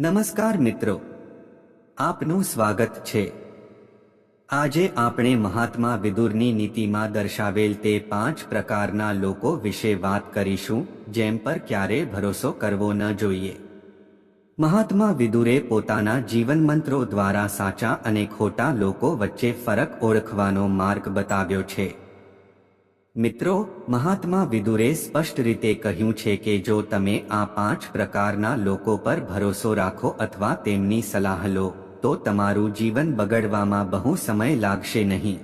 નમસ્કાર મિત્રો. આપનું સ્વાગત છે. આજે આપણે મહાત્મા વિદુરની નીતિમાં દર્શાવેલ તે પાંચ પ્રકારના લોકો વિશે વાત કરીશું, જેમ પર ક્યારે ભરોસો કરવો ન જોઈએ. મહાત્મા વિદુરે પોતાના જીવન મંત્રો દ્વારા સાચા અને ખોટા લોકો વચ્ચે ફરક ઓળખવાનો માર્ગ બતાવ્યો છે. મિત્રો, મહાત્મા વિદુરે સ્પષ્ટ રીતે કહ્યું છે કે જો તમે આ પાંચ પ્રકારના લોકો પર ભરોસો રાખો અથવા તેમની સલાહ લો, તો તમારું જીવન બગડવામાં બહુ સમય લાગશે નહીં.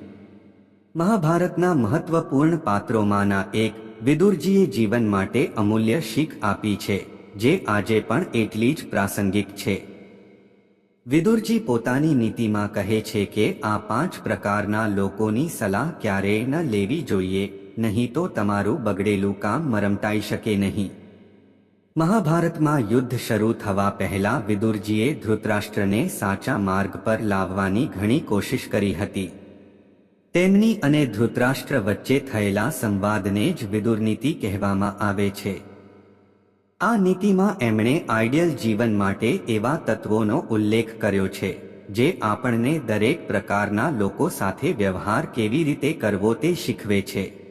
મહાભારતના મહત્વપૂર્ણ પાત્રોમાંના એક વિદુરજીએ જીવન માટે અમૂલ્ય શીખ આપી છે, જે આજે પણ એટલી જ પ્રાસંગિક છે. વિદુરજી પોતાની નીતિમાં કહે છે કે આ પાંચ પ્રકારના લોકોની સલાહ ક્યારેય ન લેવી જોઈએ. નહીં તો તમારું બગડેલું કામ મરમટાઈ શકે નહીં. મહાભારતમાં યુદ્ધ શરૂ થવા પહેલા વિદુરજીએ ધૃતરાષ્ટ્રને સાચા માર્ગ પર લાવવાની ઘણી કોશિશ કરી હતી. તેમની અને ધૃતરાષ્ટ્ર વચ્ચે થયેલા સંવાદને જ વિદુરનીતિ કહેવામાં આવે છે. આ નીતિમાં એમણે આઈડિયલ જીવન માટે એવા તત્વોનો ઉલ્લેખ કર્યો છે, જે આપણને દરેક પ્રકારના લોકો સાથે વ્યવહાર કેવી રીતે કરવો તે શીખવે છે.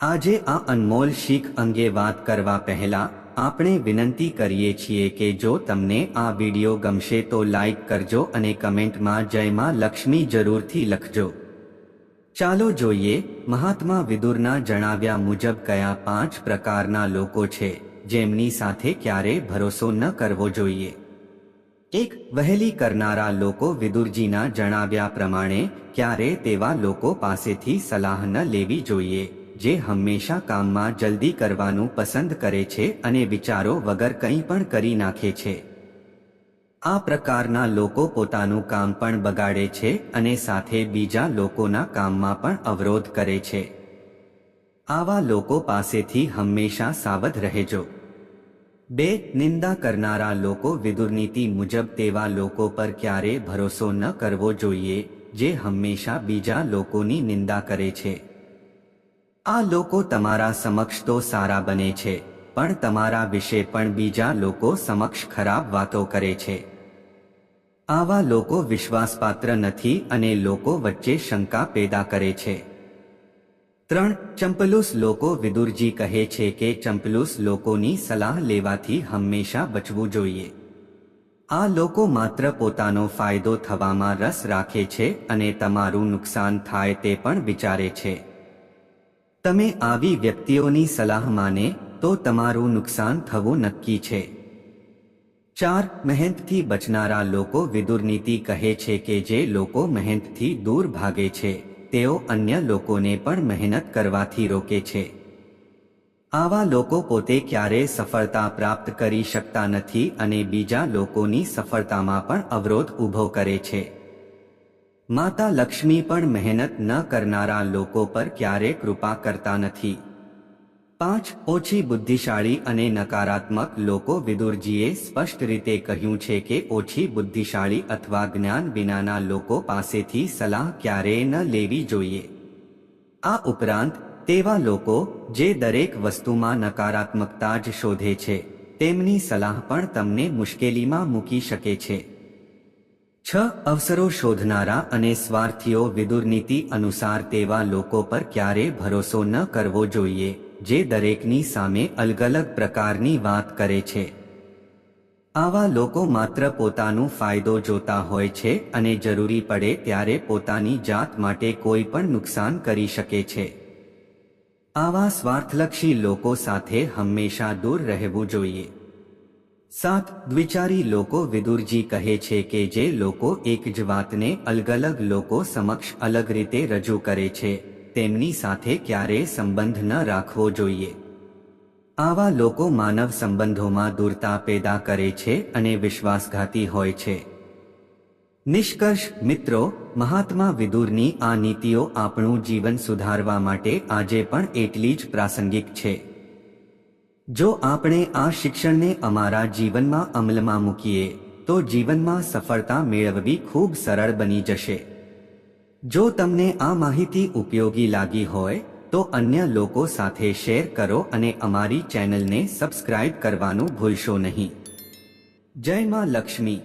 આજે આ અનમોલ શીખ અંગે વાત કરવા પહેલા આપણે વિનંતી કરીએ છીએ કે જો તમને આ વિડિયો ગમશે તો લાઈક કરજો અને કમેન્ટમાં જયમાં લક્ષ્મી જરૂરથી લખજો. ચાલો જોઈએ, મહાત્મા વિદુરના જણાવ્યા મુજબ કયા પાંચ પ્રકારના લોકો છે, જેમની સાથે ક્યારે ભરોસો ન કરવો જોઈએ. એક, વહેલી કરનારા લોકો વિદુરજીના જણાવ્યા પ્રમાણે ક્યારે તેવા લોકો પાસેથી સલાહ ન લેવી જોઈએ. જે હંમેશા કામમાં જલ્દી કરવાનું પસંદ કરે છે અને વિચારો વગર કંઈ પણ કરી નાખે છે. આ પ્રકારના લોકો પોતાનું કામ પણ બગાડે છે અને સાથે બીજા લોકોના કામમાં પણ અવરોધ કરે છે. આવા લોકો પાસેથી હંમેશા સાવધ રહેજો. બે, નિંદા કરનારા લોકો વિદુરનીતિ મુજબ તેવા લોકો પર ક્યારે ભરોસો ન કરવો જોઈએ, જે હંમેશા બીજા લોકોની નિંદા કરે છે. આ લોકો તમારા સમક્ષ તો સારા બને છે, પણ તમારા વિશે પણ બીજા લોકો સમક્ષ ખરાબ વાતો કરે છે. આવા લોકો વિશ્વાસપાત્ર નથી અને લોકો વચ્ચે શંકા પેદા કરે છે. ત્રણ, ચંપલુસ લોકો વિદુરજી કહે છે કે ચંપલુસ લોકોની સલાહ લેવાથી હંમેશા બચવું જોઈએ. આ લોકો માત્ર પોતાનો ફાયદો થવામાં રસ રાખે છે અને તમારું નુકસાન થાય તે પણ વિચારે છે. તમે આવી વ્યક્તિઓની સલાહ માને, તો તમારું નુકસાન થવું નક્કી છે. ચાર, મહેનતથી બચનારા લોકો વિદુરનીતિ કહે છે કે જે લોકો મહેનતથી દૂર ભાગે છે, તેઓ અન્ય લોકોને પણ મહેનત કરવાથી રોકે છે. આવા લોકો પોતે ક્યારેય સફળતા પ્રાપ્ત કરી શકતા નથી અને બીજા લોકોની સફળતામાં પણ અવરોધ ઊભો કરે છે. માતા લક્ષ્મી પણ મહેનત ન કરનારા લોકો પર ક્યારે કૃપા કરતા નથી. પાંચ, ઓછી બુદ્ધિશાળી અને નકારાત્મક લોકો વિદુરજીએ સ્પષ્ટ રીતે કહ્યું છે કે ઓછી બુદ્ધિશાળી અથવા જ્ઞાન વિનાના લોકો પાસેથી સલાહ ક્યારેય ન લેવી જોઈએ. આ ઉપરાંત, તેવા લોકો જે દરેક વસ્તુમાં નકારાત્મકતા જ શોધે છે, તેમની સલાહ પણ તમને મુશ્કેલીમાં મૂકી શકે છે. છ અવસરો શોધનારા અને સ્વાર્થીઓ વિદુરનીતિ અનુસાર તેવા લોકો પર ક્યારે ભરોસો ન કરવો જોઈએ, જે દરેકની સામે અલગ અલગ પ્રકારની વાત કરે છે. આવા લોકો માત્ર પોતાનું ફાયદો જોતા હોય છે અને જરૂરી પડે ત્યારે પોતાની જાત માટે કોઈ પણ નુકસાન કરી શકે છે. આવા સ્વાર્થલક્ષી લોકો સાથે હંમેશા દૂર રહેવું જોઈએ. સાત દ્વિચારી લોકો વિદુરજી કહે છે કે જે લોકો એક જ વાતને અલગ અલગ લોકો સમક્ષ અલગ રીતે રજૂ કરે છે, તેમની સાથે ક્યારેય સંબંધ ન રાખવો જોઈએ. આવા લોકો માનવ સંબંધોમાં દૂરતા પેદા કરે છે અને વિશ્વાસઘાતી હોય છે. નિષ્કર્ષ, મિત્રો, મહાત્મા વિદુરની આ નીતિઓ આપણું જીવન સુધારવા માટે આજે પણ એટલી જ પ્રાસંગિક છે. જો આપણે આ શિક્ષણને અમારા જીવનમાં અમલમાં મૂકીએ, તો જીવનમાં સફળતા મેળવવી ખૂબ સરળ બની જશે. જો તમને આ માહિતી ઉપયોગી લાગી હોય, તો અન્ય લોકો સાથે શેર કરો અને અમારી ચેનલને સબસ્ક્રાઇબ કરવાનું ભૂલશો નહીં. જય માં લક્ષ્મી.